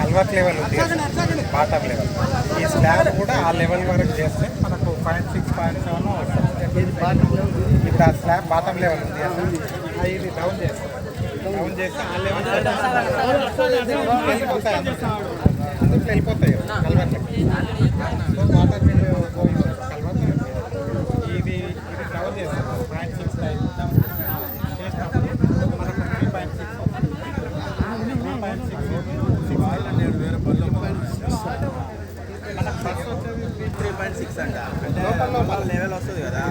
Culvert level ఉంది. Bottom level ఈ slab కూడా ఆ లెవెల్ వరకు చేస్తే మనకు పాయింట్ సిక్స్ పాయింట్ సెవెన్ ఇట్లా ఇప్పుడు ఆ స్లాబ్ బాటమ్ లెవెల్ ఉంది. ఇది డౌన్ చేస్తాం డౌన్ చేస్తే ఆ లెవెల్ వెళ్ళిపోతాయి అందుకు వెళ్ళిపోతాయి. కల్వర్ట్లకి వాటర్ బిల్ సిక్స్ అంట. లోపల లెవెల్ వస్తుంది కదా.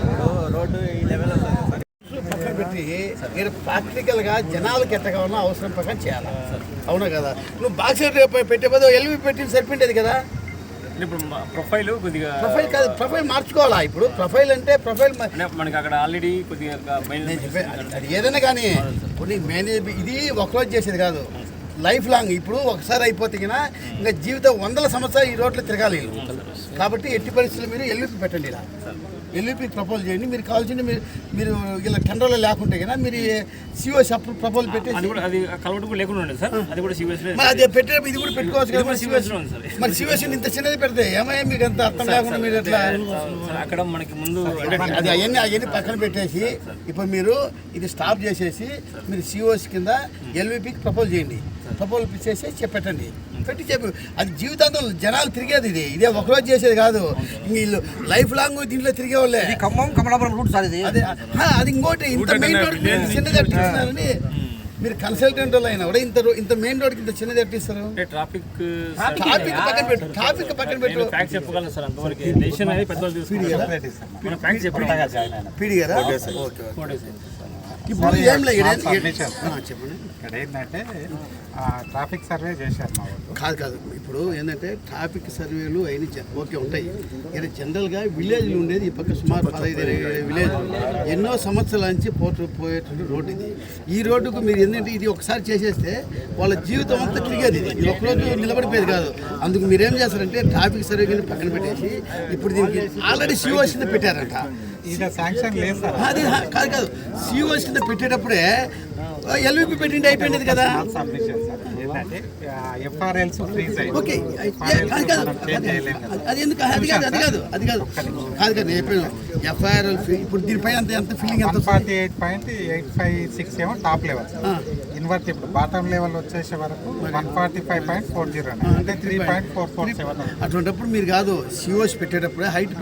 ఇప్పుడు రోడ్డు ఈ లెవెల్ వస్తుంది. సార్ పక్కన పెట్టి మీరు ప్రాక్టికల్గా జనాలకు ఎట్ట కావాలన్నా అవసరం ప్రకారం చేయాలి? అవునా కదా? నువ్వు బాక్స్ పెట్టే బదులు ఎల్వి పెట్టి సరిపోయింది కదా? ఇప్పుడు ప్రొఫైల్ కొద్దిగా ప్రొఫైల్ కాదు ప్రొఫైల్ మార్చుకోవాలా ఇప్పుడు? ప్రొఫైల్ అంటే ప్రొఫైల్ మనకి అక్కడ ఆల్రెడీ కొద్దిగా ఏదైనా కానీ కొన్ని మేనేజ్ ఇది ఒకరోజు చేసేది కాదు. లైఫ్ లాంగ్ ఇప్పుడు ఒకసారి అయిపోతే ఇంకా జీవితం వందల సంవత్సరాలు ఈ రోడ్లు తిరగాలి వీళ్ళు. కాబట్టి ఎట్టి పరిస్థితుల్లో మీరు ఎల్లుకి పెట్టండి ఇలా. ఎల్విపి ప్రపోజ్ చేయండి. మీరు కావాల్సింది మీరు మీరు ఇలా టెండర్లో లేకుంటే కన్నా మీరు సిఓసి అప్పుడు ప్రపోజ్ అది పెట్టేసి కూడా అది కలవడం కూడా లేకుండా ఉండేది సార్. అది కూడా సీరియస్ మరి అది పెట్టేటప్పుడు ఇది కూడా పెట్టుకోవచ్చు కదా మరి సార్. మరి సిఓసి ఇంత చిన్నది పెడితే ఏమయ్యా మీకు అంత అర్థం లేకుండా మీరు ఎట్లా అక్కడ మనకి ముందు అది అవన్నీ అవన్నీ పక్కన పెట్టేసి ఇప్పుడు మీరు ఇది స్టాప్ చేసేసి మీరు సిఓసి కింద ఎల్విపికి ప్రపోజ్ చేయండి. ప్రపోజ్ చేసి చెప్పెట్టండి పెట్టి చెప్పు. అది జీవితాంతం జనాలు తిరిగేది ఇది. ఇదే ఒకరోజు చేసేది కాదు. వీళ్ళు లైఫ్ లాంగ్ దీంట్లో తిరిగే వాళ్ళే ఖమ్మం కమలాపురం రూట్ సార్ ఇది. అదే ఇంకోటి ఇంత మెయిన్ రోడ్ చిన్నది ఎట్టిస్తున్నారని మీరు కన్సల్టెంట్ వాళ్ళు అయినా కూడా ఇంత ఇంత మెయిన్ రోడ్కి ఇంత చిన్నది ఎట్టిస్తారు అంటే ట్రాఫిక్ ట్రాఫిక్ పక్కన పెట్టు ట్రాఫిక్ పక్కన పెట్టు ఫ్యాక్ట్ చెప్పగలను సార్ అంతవరకు. డెసిషన్ అనేది పెద్దవాళ్ళు తీసుకుంటారు ఫ్యాక్ట్ చెప్పడం పీడి కదా ఓకే ఓకే ఇప్పుడు ఏం లేదు చెప్పండి. ఇక్కడ ఏంటంటే ట్రాఫిక్ సర్వే చేశారు మా వాళ్ళు. కాదు కాదు. ఇప్పుడు ఏంటంటే ట్రాఫిక్ సర్వేలు అయిన ఓకే ఉంటాయి. ఇక్కడ జనరల్గా విలేజ్లు ఉండేది ఈ పక్క సుమారు పదహైదు విలేజ్. ఎన్నో సంవత్సరాల నుంచి పోటు పోయేటువంటి రోడ్డు ఇది. ఈ రోడ్డుకు మీరు ఏంటంటే ఇది ఒకసారి చేసేస్తే వాళ్ళ జీవితం అంతా తిరిగేది ఇది. ఇది ఒకరోజు నిలబడిపోయేది కాదు. అందుకు మీరేం చేస్తారంటే ట్రాఫిక్ సర్వే కింద పక్కన పెట్టేసి ఇప్పుడు దీనికి ఆల్రెడీ కింద పెట్టారంట. అది కాదు కాదు. సిఓస్ కింద పెట్టేటప్పుడే ఎల్విపి పెట్టిండి అయిపోయింది కదా? ఓకే కాదు కాదు. అది ఎందుకు? అది కాదు అది కాదు అది కాదు. కాదు కాదు చెప్పాను ఎఫ్ఐఆర్ ఇప్పుడు దీనిపైన ఎంత ఎంత ఫీలింగ్ ఎంత forty eight point eight five six ఏమో టాప్ లెవెల్. ఇన్వర్ట్ ఇప్పుడు బాటమ్ లెవెల్ వచ్చేసే వరకు one forty five point four zero అంటే three point four four seven అటువంటిప్పుడు మీరు కాదు సిఓస్ పెట్టేటప్పుడే హైట్